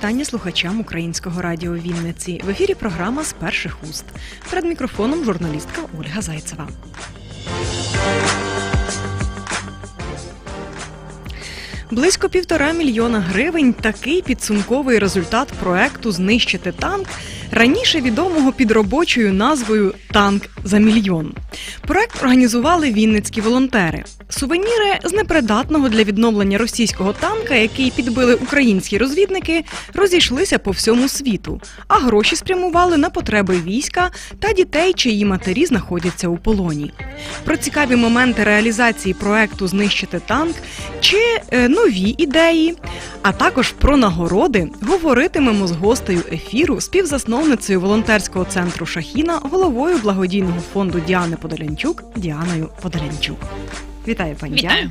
вітання слухачам українського радіо Вінниці. В ефірі програма з перших уст. Перед мікрофоном журналістка Ольга Зайцева. Близько півтора мільйона гривень такий підсумковий результат проекту Знищити танк, раніше відомого під робочою назвою Танк за мільйон. Проект організували вінницькі волонтери. Сувеніри з непридатного для відновлення російського танка, який підбили українські розвідники, розійшлися по всьому світу, а гроші спрямували на потреби війська та дітей, чиї матері знаходяться у полоні. Про цікаві моменти реалізації проекту Знищити танк чи е, нові ідеї, а також про нагороди говоритимемо з гостею ефіру, співзасновницею волонтерського центру Шахіна, головою благодійного фонду Діани Подолянчук Діаною Подолянчук. Вітаю, пані Вітаю. Е,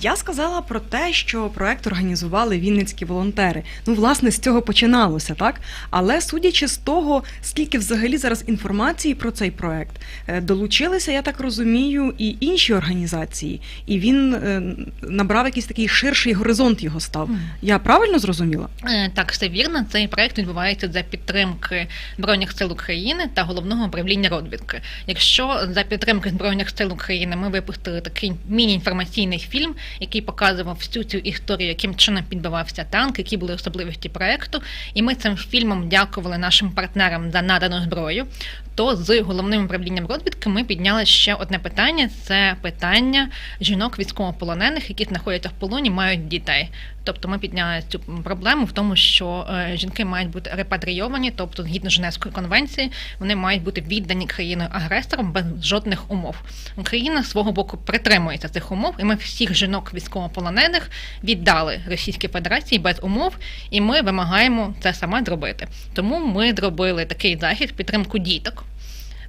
Я сказала про те, що проект організували вінницькі волонтери. Ну, власне, з цього починалося, так? Але судячи з того, скільки взагалі зараз інформації про цей проект, е, долучилися, я так розумію, і інші організації, і він е, набрав якийсь такий ширший горизонт його став. Я правильно зрозуміла? Е, Так, все вірно. Цей проект відбувається за підтримки Збройних сил України та головного управління розвідки. Якщо за підтримки Збройних сил України ми випустили такий міні-інформаційний фільм, який показував всю цю історію, яким чином підбивався танк, які були особливості проекту, і ми цим фільмом дякували нашим партнерам за надану зброю. То з головним управлінням розвідки ми підняли ще одне питання: це питання жінок військовополонених, які знаходяться в полоні, мають дітей. Тобто ми підняли цю проблему в тому, що е, жінки мають бути репатрійовані, тобто згідно Женевської конвенції, вони мають бути віддані країною агресором без жодних умов. Україна свого боку притримується цих умов, і ми всіх жінок військовополонених віддали Російській Федерації без умов, і ми вимагаємо це саме зробити. Тому ми зробили такий захід підтримку діток.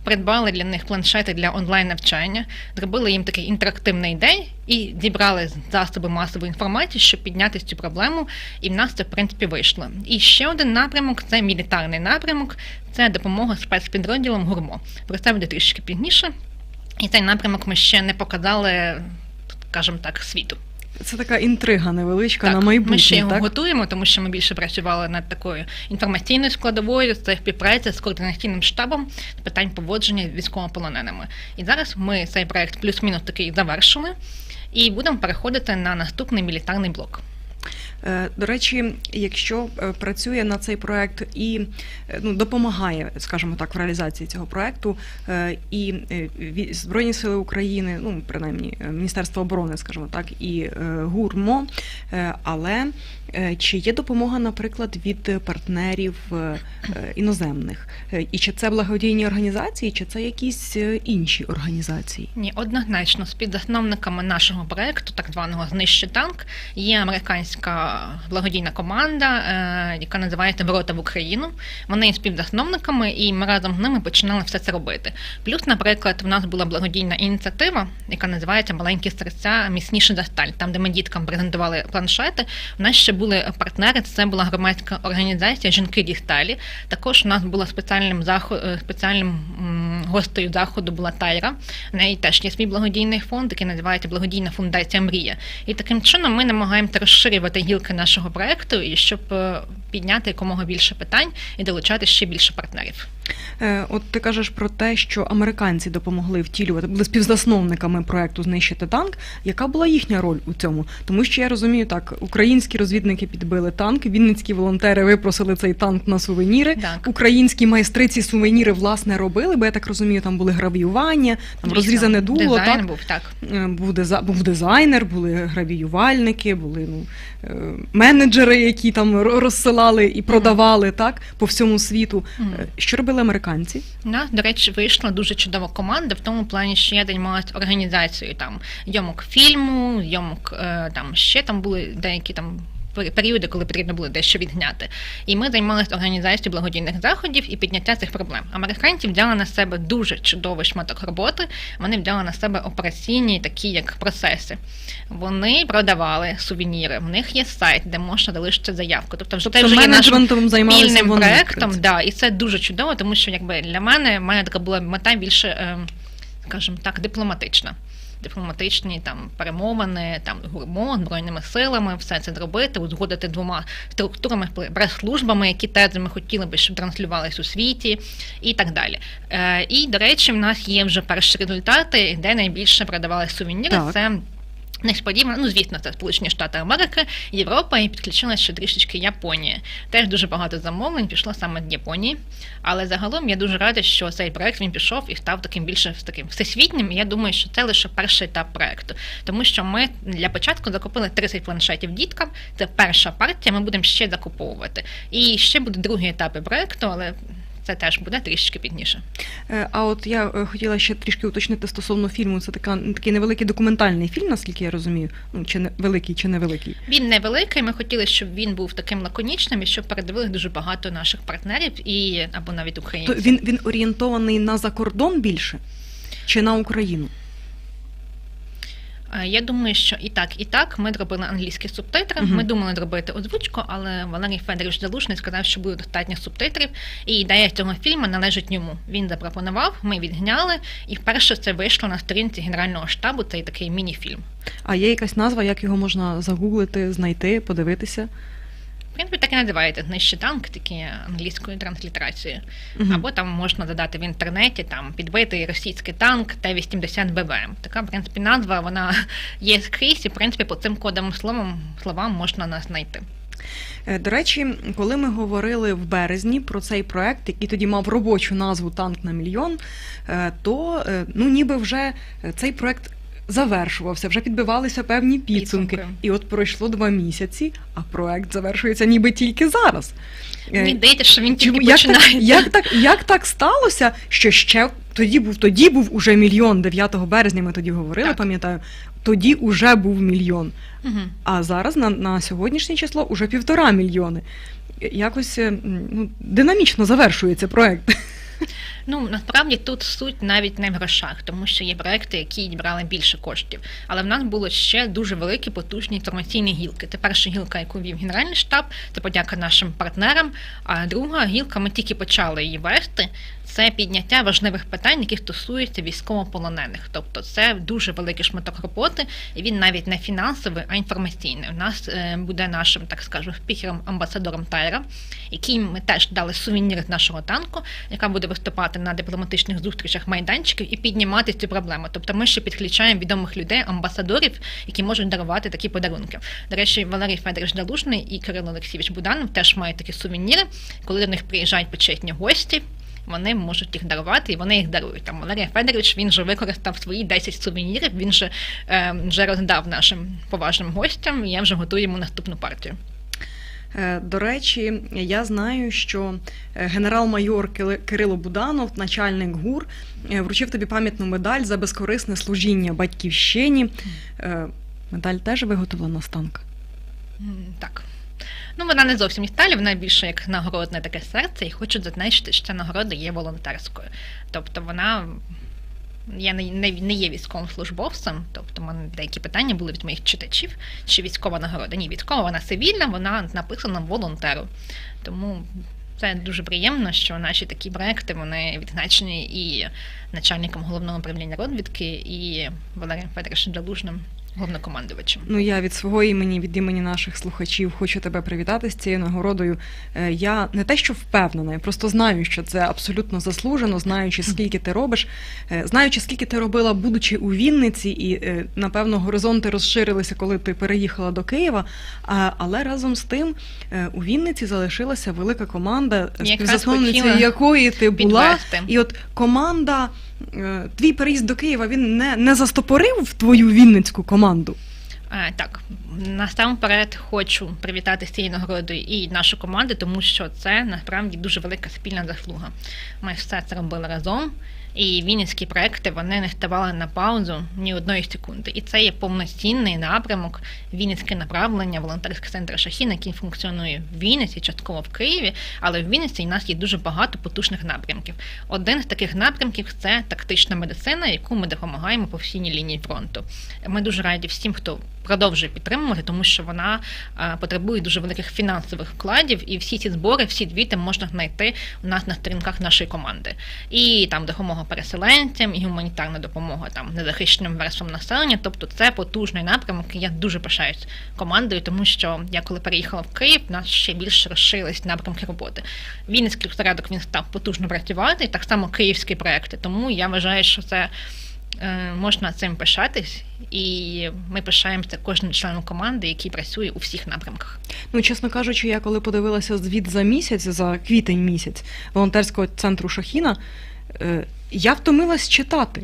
Придбали для них планшети для онлайн навчання, зробили їм такий інтерактивний день і зібрали засоби масової інформації, щоб підняти цю проблему. І в нас це в принципі вийшло. І ще один напрямок це мілітарний напрямок, це допомога спецпідрозділам гурмо. Про це буде трішки пізніше. І цей напрямок ми ще не показали, скажімо так, світу. Це така інтрига невеличка Так, на майбутнє. ми ще його так? готуємо, тому що ми більше працювали над такою інформаційною складовою, це співпраця з координаційним штабом з питань поводження з військовополоненими. І зараз ми цей проект плюс-мінус такий завершили, і будемо переходити на наступний мілітарний блок. Е, До речі, якщо е, працює на цей проект і е, ну, допомагає, скажімо так, в реалізації цього проекту і Збройні Сили України, ну принаймні Міністерство оборони, скажімо так, і ГУРМО, але чи є допомога, наприклад, від партнерів іноземних? І чи це благодійні організації, чи це якісь інші організації? Ні, однозначно, співзасновниками нашого проекту, так званого Знищи танк, є американська благодійна команда, е, яка називається Ворота в Україну. Вони є співзасновниками, і ми разом з ними починали все це робити. Плюс, наприклад, в нас була благодійна ініціатива, яка називається Маленькі серця міцніше за сталь, там, де ми діткам презентували планшети. У нас ще були партнери. Це була громадська організація Жінки Дісталі. Також у нас була спеціальним захо... е, спеціальним гостею заходу була Тайра. В неї теж є свій благодійний фонд, який називається Благодійна фундація Мрія. І таким чином ми намагаємося розширювати гілки нашого проекту, і щоб е, підняти якомога більше питань і долучати ще більше партнерів. Е, От ти кажеш про те, що американці допомогли втілювати, були співзасновниками проекту Знищити танк. Яка була їхня роль у цьому? Тому що я розумію так, українські розвідники підбили танк, вінницькі волонтери випросили цей танк на сувеніри. Так. Українські майстри ці сувеніри власне робили, бо я так розумію, там були гравіювання, там Дійсно, розрізане дуло. Дизайн Так? був так. Е, Був, диза... був дизайнер, були гравіювальники, були ну, е, менеджери, які там ро- розсилали і продавали так по всьому світу. Е, Що робили американці? Да, до речі, вийшла дуже чудова команда в тому плані, що я займалася організацією там йомок фільму, зйомок е, там ще там були деякі там. Пер- Періоди, коли потрібно було дещо відняти, і ми займалися організацією благодійних заходів і підняття цих проблем. Американці взяли на себе дуже чудовий шматок роботи. Вони взяли на себе операційні, такі як процеси. Вони продавали сувеніри. В них є сайт, де можна залишити заявку. Тобто, вже Тобто це вже є нашим спільним проектом, да, і це дуже чудово, тому що якби для мене мене така була мета більше, е, скажімо так, дипломатична. Дипломатичні там перемовини, там гурмо, збройними силами, все це зробити, узгодити двома структурами, прес-службами, які тези ми хотіли би, щоб транслювались у світі, і так далі. Е, І, до речі, в нас є вже перші результати, де найбільше продавали сувеніри. Так. Це Несподівано, ну звісно, це Сполучені Штати Америки, Європа і підключилася ще трішечки Японія. Теж дуже багато замовлень пішло саме з Японії. Але загалом я дуже рада, що цей проект він пішов і став таким більше таким всесвітнім. І я думаю, що це лише перший етап проекту, тому що ми для початку закупили 30 планшетів діткам. Це перша партія. Ми будемо ще закуповувати. І ще буде другий етап проекту, але це теж буде трішечки пізніше. Е, А от я е, хотіла ще трішки уточнити стосовно фільму. Це така такий невеликий документальний фільм, наскільки я розумію. Ну чи не великий, чи невеликий. Він невеликий. Ми хотіли, щоб він був таким лаконічним і щоб передивили дуже багато наших партнерів і або навіть То він він орієнтований на закордон більше чи на Україну? Е, Я думаю, що і так, і так. Ми зробили англійські субтитри. Мгм. Ми думали зробити озвучку, але Валерій Федорович Залушний сказав, що буде достатньо субтитрів, і ідея цього фільму належить йому. Він запропонував, ми відгняли, і вперше це вийшло на сторінці Генерального штабу. Цей такий міні-фільм. А є якась назва, як його можна загуглити, знайти, подивитися? В принципі, так і називається «Знищи танк, такі англійською транслітерацією. Мгм. Або там можна додати в інтернеті там підбитий російський танк Т-80 БВМ. Така, в принципі, назва вона є скрізь, і в принципі по цим кодовим словам словам можна нас знайти. Е, До речі, коли ми говорили в березні про цей проект, який тоді мав робочу назву Танк на мільйон, е, то е, ну ніби вже цей проект завершувався, вже підбивалися певні підсумки. Підсумки. І от пройшло два місяці, а проект завершується ніби тільки зараз. Е, Мені здається, що він тільки Чому як так, починається. як так як так сталося, що ще тоді був тоді був уже мільйон 9 березня. Ми тоді говорили, Так. пам'ятаю. Тоді уже був мільйон. Мгм. А зараз на, на сьогоднішнє число уже півтора мільйони. Якось е, м, ну, динамічно завершується проект. Ну насправді тут суть навіть не в грошах, тому що є проекти, які брали більше коштів. Але в нас було ще дуже великі потужні інформаційні гілки. Це перша гілка, яку вів Генеральний штаб, це подяка нашим партнерам. А друга гілка, ми тільки почали її вести. Це підняття важливих питань, які стосуються військовополонених. Тобто це дуже великий шматок роботи, і він навіть не фінансовий, а інформаційний. У нас е, буде нашим, так скажу, спікером амбасадором Тайра, який ми теж дали сувенір з нашого танку, яка буде виступати на дипломатичних зустрічах майданчиків і піднімати цю проблему. Тобто ми ще підключаємо відомих людей, амбасадорів, які можуть дарувати такі подарунки. До речі, Валерій Федорович Далушний і Кирило Олексійович Буданов теж мають такі сувеніри, коли до них приїжджають почетні гості. Вони можуть їх дарувати, і вони їх дарують. Там Валерій Федорович він же використав свої 10 сувенірів. Він же е, вже роздав нашим поважним гостям. І я вже готую йому наступну партію. Е, До речі, я знаю, що е, генерал-майор Кирило Буданов, начальник ГУР, е, вручив тобі пам'ятну медаль за безкорисне служіння батьківщині. Медаль теж виготовлена з танка. Так. Ну, вона не зовсім сталі, вона більше як нагородне таке серце, і хочу зазначити, що ця нагорода є волонтерською. Тобто вона. Я не, не, не є військовим службовцем, тобто мене деякі питання були від моїх читачів, чи військова нагорода. Ні, військова, вона цивільна, вона написана волонтеру. Тому це дуже приємно, що наші такі проекти вони відзначені і начальником головного управління розвідки, і Валерієм Федоровичем Залужним, головнокомандувачем. Ну, я від свого імені, від імені наших слухачів хочу тебе привітати з цією нагородою. Е, Я не те, що впевнена, я просто знаю, що це абсолютно заслужено, знаючи, скільки ти робиш, е, знаючи, скільки ти робила, будучи у Вінниці, і е, напевно горизонти розширилися, коли ти переїхала до Києва. Але разом з тим у Вінниці залишилася велика команда, співзасновницею якої ти була. Підвести. І от команда, твій переїзд до Києва, він не, не застопорив твою вінницьку команду. Е, Так, насамперед хочу привітати з цією нагородою і нашу команду, тому що це насправді дуже велика спільна заслуга. Ми все це робили разом, і вінницькі проекти вони не ставали на паузу ні одної секунди. І це є повноцінний напрямок, вінницьке направлення, волонтерський центр Шахін, який функціонує в Вінниці, частково в Києві, але в Вінниці у нас є дуже багато потужних напрямків. Один з таких напрямків це тактична медицина, яку ми допомагаємо по всій лінії фронту. Ми дуже раді всім, хто продовжує підтримувати, тому що вона е, потребує дуже великих фінансових вкладів, і всі ці збори, всі звіти можна знайти у нас на сторінках нашої команди. І там допомога допомога переселенцям, і гуманітарна допомога там незахищеним верствам населення. Тобто це потужний напрямок. і Я дуже пишаюсь командою, тому що я коли переїхала в Київ, у нас ще більше розширились напрямки роботи. Вінницький осередок він став потужно працювати, і так само київські проекти. Тому я вважаю, що це е, можна цим пишатись, і ми пишаємося кожним членом команди, який працює у всіх напрямках. Ну, чесно кажучи, я коли подивилася звіт за місяць, за квітень місяць волонтерського центру Шахіна, е, я втомилась читати.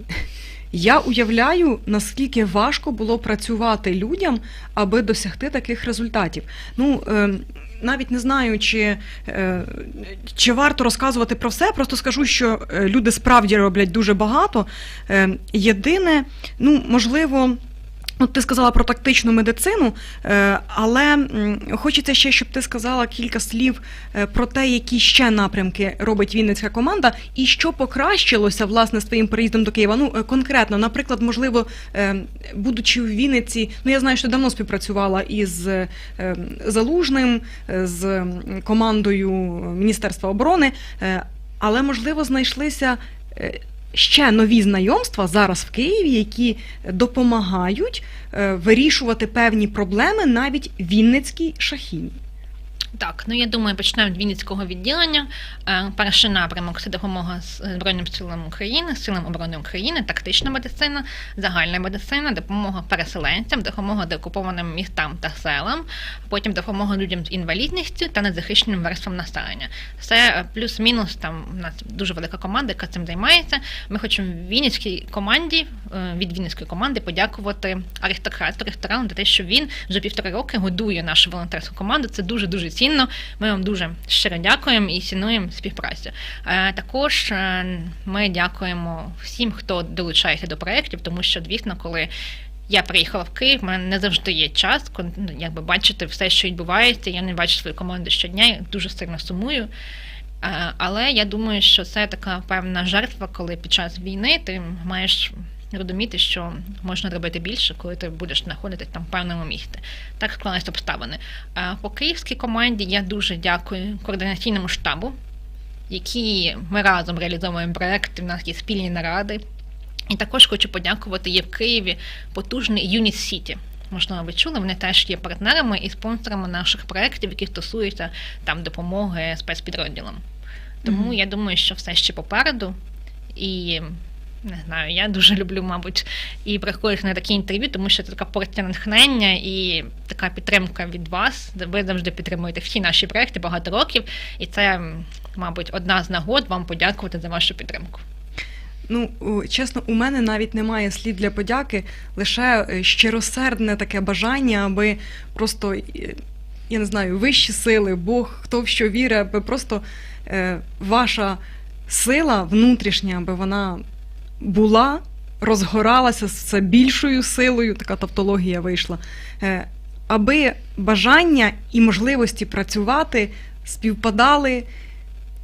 Я уявляю, наскільки важко було працювати людям, аби досягти таких результатів. Ну, е, навіть не знаю, чи, е, чи варто розказувати про все, просто скажу, що е, люди справді роблять дуже багато. Єдине, ну, можливо. От ти сказала про тактичну медицину, е, але хочеться ще, щоб ти сказала кілька слів е, про те, які ще напрямки робить Вінницька команда, і що покращилося власне з твоїм переїздом до Києва. Ну е, конкретно, наприклад, можливо, будучи в Вінниці, ну я знаю, що давно співпрацювала із Залужним, з командою Міністерства оборони, але можливо знайшлися. Ще нові знайомства зараз в Києві, які допомагають е, вирішувати певні проблеми навіть Вінницькій шахіні. Так, ну я думаю, почнемо від Вінницького відділення. Е, Перший напрямок це допомога з- е, Збройним силам України, силам оборони України, тактична медицина, загальна медицина, допомога переселенцям, допомога деокупованим містам та селам, потім допомога людям з інвалідністю та незахищеним верствам населення. Це е, плюс-мінус там у нас дуже велика команда, яка цим займається. Ми хочемо Вінницькій команді від Вінницької команди подякувати аристократу ресторану за те, що він вже півтора роки годує нашу волонтерську команду. Це дуже дуже цінно. Ми вам дуже щиро дякуємо і цінуємо співпрацю. Е, Також е, ми дякуємо всім, хто долучається до проєктів, тому що, звісно, коли я приїхала в Київ, в мене не завжди є час, ну, якби бачити все, що відбувається. Я не бачу свою команду щодня, дуже сильно сумую. Е, Але я думаю, що це така певна жертва, коли під час війни ти маєш розуміти, що можна робити більше, коли ти будеш знаходитись там в певному місці. Так склалися обставини. По київській команді я дуже дякую координаційному штабу, які ми разом реалізовуємо проекти. У нас є спільні наради. І також хочу подякувати є в Києві потужний Юніт Сіті. Можливо, ви чули, вони теж є партнерами і спонсорами наших проєктів, які стосуються там допомоги спецпідрозділам. Тому Мгм. я думаю, що все ще попереду. І не знаю, я дуже люблю, мабуть, і приходити на такі інтерв'ю, тому що це така порція натхнення і така підтримка від вас. Ви завжди підтримуєте всі наші проекти багато років, і це, мабуть, одна з нагод вам подякувати за вашу підтримку. Ну, чесно, у мене навіть немає слів для подяки, лише е, щиросердне таке бажання, аби просто, е, я не знаю, вищі сили, Бог, хто в що вірить, аби просто е, ваша сила внутрішня, аби вона була, розгоралася з все більшою силою, така тавтологія вийшла, е, аби бажання і можливості працювати співпадали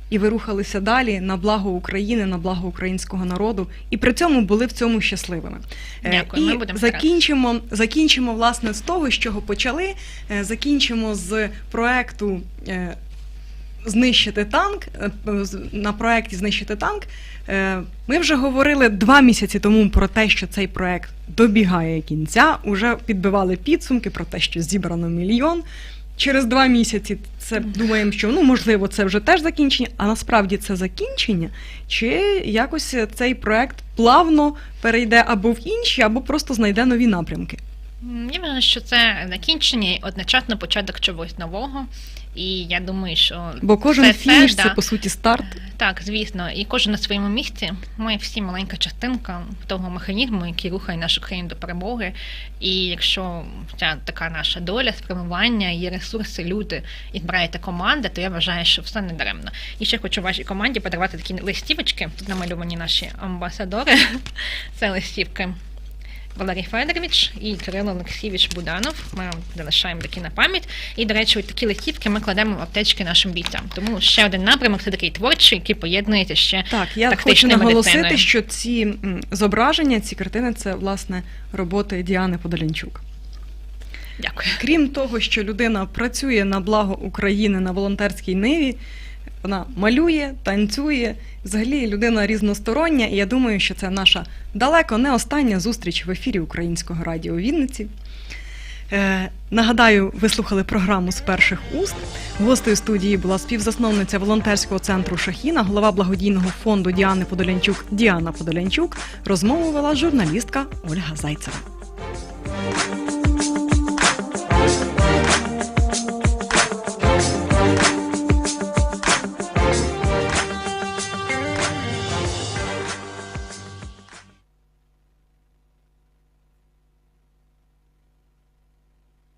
і ви рухалися далі на благо України, на благо українського народу, і при цьому були в цьому щасливими. Е, Дякую, ми і будемо закінчимо, закінчимо власне з того, з чого почали. Е, Закінчимо з проекту. Знищити танк е, на проєкті Знищити танк. Е, Ми вже говорили два місяці тому про те, що цей проект добігає кінця. Уже підбивали підсумки про те, що зібрано мільйон. Через два місяці це думаємо, що ну можливо це вже теж закінчення, а насправді це закінчення, чи якось цей проект плавно перейде або в інші, або просто знайде нові напрямки. Я вважаю, що це закінчення і одночасно початок чогось нового. І я думаю, що Бо кожен це фініш да. це по суті старт. Так, звісно, і кожен на своєму місці. Ми всі маленька частинка того механізму, який рухає нашу країну до перемоги. І якщо ця така наша доля, спрямування, є ресурси, люди і збираєте команда, то я вважаю, що все не даремно. І ще хочу вашій команді подарувати такі листівочки. Тут намальовані наші амбасадори. Це листівки. Валерій Федорович і Кирило Олексійович Буданов. Ми залишаємо такі на пам'ять. І, до речі, от такі листівки ми кладемо в аптечки нашим бійцям. Тому ще один напрямок це такий творчий, який поєднується ще Так, я хочу наголосити, медициною. що ці зображення, ці картини це власне роботи Діани Подолянчук. Дякую. Крім того, що людина працює на благо України на волонтерській ниві, Вона малює, танцює. Взагалі людина різностороння, і я думаю, що це наша далеко не остання зустріч в ефірі Українського радіо Вінниці. Е, нагадаю, ви слухали програму з перших уст. Гостею студії була співзасновниця волонтерського центру Шахіна, голова благодійного фонду Діани Подолянчук Діана Подолянчук. Розмову вела журналістка Ольга Зайцева.